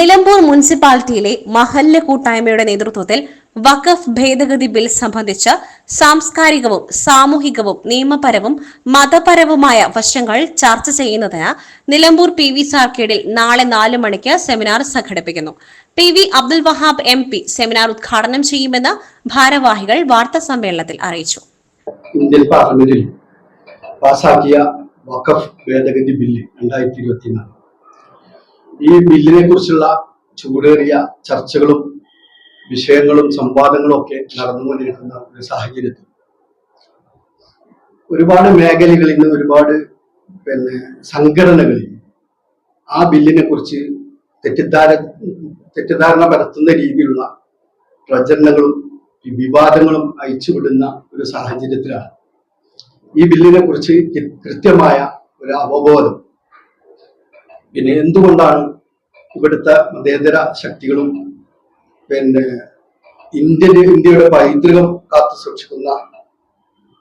നിലമ്പൂർ മുനിസിപ്പാലിറ്റിയിലെ മഹല്ല് കൂട്ടായ്മയുടെ നേതൃത്വത്തിൽ വഖഫ് ഭേദഗതി ബിൽ സംബന്ധിച്ച് സാംസ്കാരികവും സാമൂഹികവും നിയമപരവും മതപരവുമായ വശങ്ങൾ ചർച്ച ചെയ്യുന്നതിന് നിലമ്പൂർ പി വി സാർക്കേഡിൽ നാളെ നാല് മണിക്ക് സെമിനാർ സംഘടിപ്പിക്കുന്നു. P V Abdul Wahab M P seminar ഉദ്ഘാടനം ചെയ്യുമെന്ന് ഭാരവാഹികൾ വാർത്താ സമ്മേളനത്തിൽ അറിയിച്ചു. ഇന്ത്യൻ പാർലമെന്റിൽ പാസാക്കിയ വഖഫ് ഭേദഗതി ബില്ല് രണ്ടായിരത്തി ഇരുപത്തിനാല്. ഈ ബില്ലിനെ കുറിച്ചുള്ള ചൂടേറിയ ചർച്ചകളും വിഷയങ്ങളും സംവാദങ്ങളും ഒക്കെ നടന്നുകൊണ്ടിരിക്കുന്ന ഒരു സാഹചര്യത്തിൽ ഒരുപാട് മേഖലകളിൽ നിന്ന് ഒരുപാട് പിന്നെ സംഘടനകളിൽ ആ ബില്ലിനെ കുറിച്ച് തെറ്റിദ്ധാര തെറ്റിദ്ധാരണ പരത്തുന്ന രീതിയിലുള്ള പ്രചരണങ്ങളും വിവാദങ്ങളും അയച്ചുവിടുന്ന ഒരു സാഹചര്യത്തിലാണ് ഈ ബില്ലിനെ കുറിച്ച് കൃത്യമായ ഒരു അവബോധം പിന്നെ എന്തുകൊണ്ടാണ് ഇവിടുത്തെ മതേതര ശക്തികളും പിന്നെ ഇന്ത്യൻ ഇന്ത്യയുടെ പൈതൃകം കാത്തു സൂക്ഷിക്കുന്ന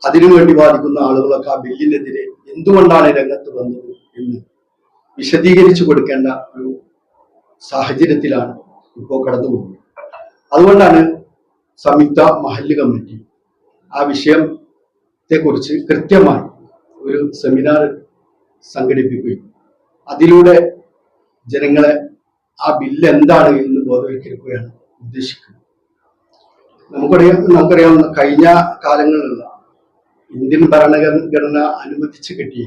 അതിനുവേണ്ടി വാദിക്കുന്ന ആളുകളൊക്കെ ആ ബില്ലിനെതിരെ എന്തുകൊണ്ടാണ് രംഗത്ത് വന്നത് എന്ന് വിശദീകരിച്ചു കൊടുക്കേണ്ട ഒരു സാഹചര്യത്തിലാണ് ഇപ്പോൾ കടന്നു പോകുന്നത് അതുകൊണ്ടാണ് സംയുക്ത മഹല്ല് കമ്മിറ്റി ആ വിഷയത്തെക്കുറിച്ച് കൃത്യമായി ഒരു സെമിനാർ സംഘടിപ്പിക്കുകയും അതിലൂടെ ജനങ്ങളെ ആ ബില്ല് എന്താണ് എന്ന് ബോധവൽക്കരിക്കുകയാണ് ഉദ്ദേശിക്കുന്നത്. നമുക്കറിയാം നമുക്കറിയാം കഴിഞ്ഞ കാലങ്ങളിലുള്ള ഇന്ത്യൻ ഭരണഘടന അനുവദിച്ച് കിട്ടിയ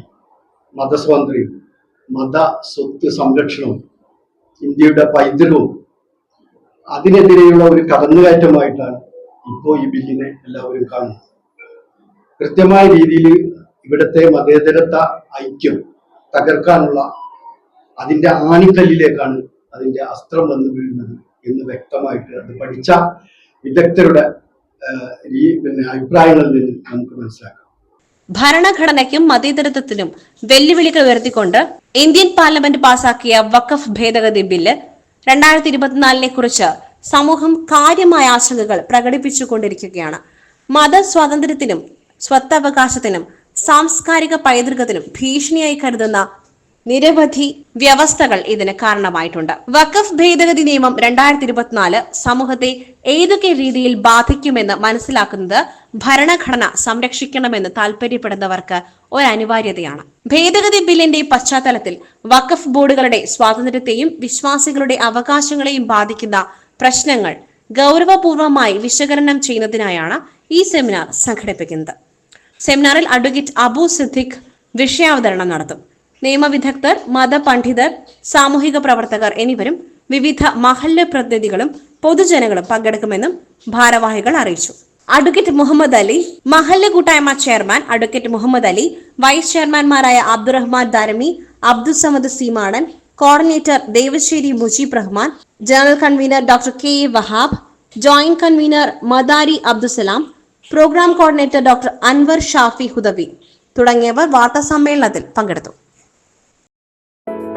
മതസ്വാതന്ത്ര്യവും മത സ്വത്ത് സംരക്ഷണവും ഇന്ത്യയുടെ പൈതൃകവും അതിനെതിരെയുള്ള ഒരു കടന്നുകയറ്റമായിട്ടാണ് ഇപ്പോൾ ഈ ബില്ലിനെ എല്ലാവരും കാണുന്നത്. കൃത്യമായ രീതിയിൽ ഇവിടുത്തെ മതേതരത്വ ഐക്യം തകർക്കാനുള്ള അതിന്റെ ആണിക്കല്ലിലേക്കാണ് അതിന്റെ അസ്ത്രം വന്നു വീഴുന്നത് എന്ന് വ്യക്തമായിട്ട് അത് പഠിച്ച വിദഗ്ധരുടെ ഈ പിന്നെ അഭിപ്രായങ്ങളിൽ നിന്ന് നമുക്ക് മനസ്സിലാക്കാം. ഭരണഘടനയ്ക്കും മതേതരത്വത്തിനും വെല്ലുവിളികൾ ഉയർത്തിക്കൊണ്ട് ഇന്ത്യൻ പാർലമെന്റ് പാസാക്കിയ വഖഫ് ഭേദഗതി ബില്ല് രണ്ടായിരത്തി ഇരുപത്തിനാലിനെ കുറിച്ച് സമൂഹം കാര്യമായ ആശങ്കകൾ പ്രകടിപ്പിച്ചുകൊണ്ടിരിക്കുകയാണ്. മതസ്വാതന്ത്ര്യത്തിനും സ്വത്തവകാശത്തിനും സാംസ്കാരിക പൈതൃകത്തിനും ഭീഷണിയായി കരുതുന്ന നിരവധി വ്യവസ്ഥകൾ ഇതിന് കാരണമായിട്ടുണ്ട്. വഖഫ് ഭേദഗതി നിയമം രണ്ടായിരത്തി ഇരുപത്തിനാല് സമൂഹത്തെ ഏതൊക്കെ രീതിയിൽ ബാധിക്കുമെന്ന് മനസ്സിലാക്കുന്നത് ഭരണഘടന സംരക്ഷിക്കണമെന്ന് താല്പര്യപ്പെടുന്നവർക്ക് ഒരു അനിവാര്യതയാണ്. ഭേദഗതി ബില്ലിന്റെ പശ്ചാത്തലത്തിൽ വഖഫ് ബോർഡുകളുടെ സ്വാതന്ത്ര്യത്തെയും വിശ്വാസികളുടെ അവകാശങ്ങളെയും ബാധിക്കുന്ന പ്രശ്നങ്ങൾ ഗൗരവപൂർവമായി വിശകലനം ചെയ്യുന്നതിനായാണ് ഈ സെമിനാർ സംഘടിപ്പിക്കുന്നത്. സെമിനാറിൽ അഡ്വക്കേറ്റ് അബു സിദ്ദിഖ് വിഷയാവതരണം നടത്തും. നിയമവിദഗ്ധർ മതപണ്ഡിതർ സാമൂഹിക പ്രവർത്തകർ എന്നിവരും വിവിധ മഹല്ല് പ്രതിനിധികളും പൊതുജനങ്ങളും പങ്കെടുക്കുമെന്നും ഭാരവാഹികൾ അറിയിച്ചു. അഡ്വക്കേറ്റ് മുഹമ്മദ് അലി മഹല്ല് കൂട്ടായ്മ chairman advocate Muhammad Ali vice ചെയർമാൻമാരായ Abdurahman Darimi Abdussamad സീമാണൻ coordinator Devassery Mujeeb Rahman general convener doctor K A Wahab joint convener Madari Abdussalam program coordinator doctor Anwar Shafi Hudawi തുടങ്ങിയവർ വാർത്താ സമ്മേളനത്തിൽ പങ്കെടുത്തു.